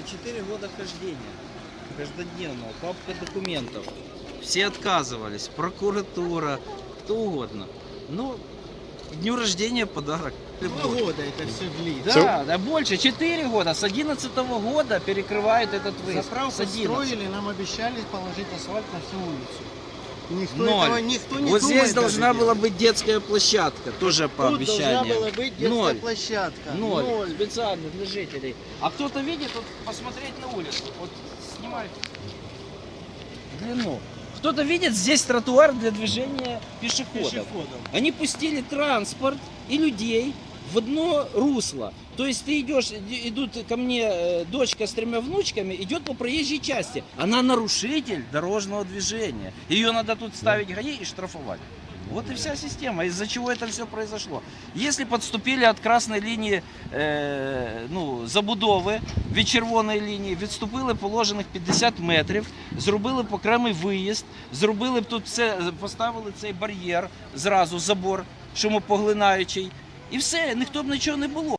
за 4 года хождения, каждодневного, папка документов. Все отказывались, прокуратура, кто угодно. Ну, к дню рождения подарок. Два года это все длится. Да, да, больше, 4 года. С 11 года перекрывают этот выезд. Заправку С 11. строили, нам обещали положить асфальт на всю улицу. Никто Ноль. этого, никто не вот думает здесь должна даже была быть детская площадка, тоже по Тут должна обещаниям. была быть детская Ноль. площадка. Ноль. Специально для жителей. А кто-то видит, вот посмотреть на улицу. Вот снимай длину. Кто-то видит здесь тротуар для движения пешеходов. Пешеходом. Они пустили транспорт и людей в одно русло. То есть ты идешь, иди- идут ко мне э, дочка с тремя внучками, идет по проезжей части. Она нарушитель дорожного движения. Ее надо тут ставить ГАИ и штрафовать. Вот и вся система, из-за чего это все произошло. Если подступили от красної лінії е, ну, забудови від червоної лінії, відступили положених 50 метрів, зробили б окремий виїзд, зробили б тут все, поставили цей бар'єр, зразу забор, шумопоглинаючий, і все, ніхто б нічого не було.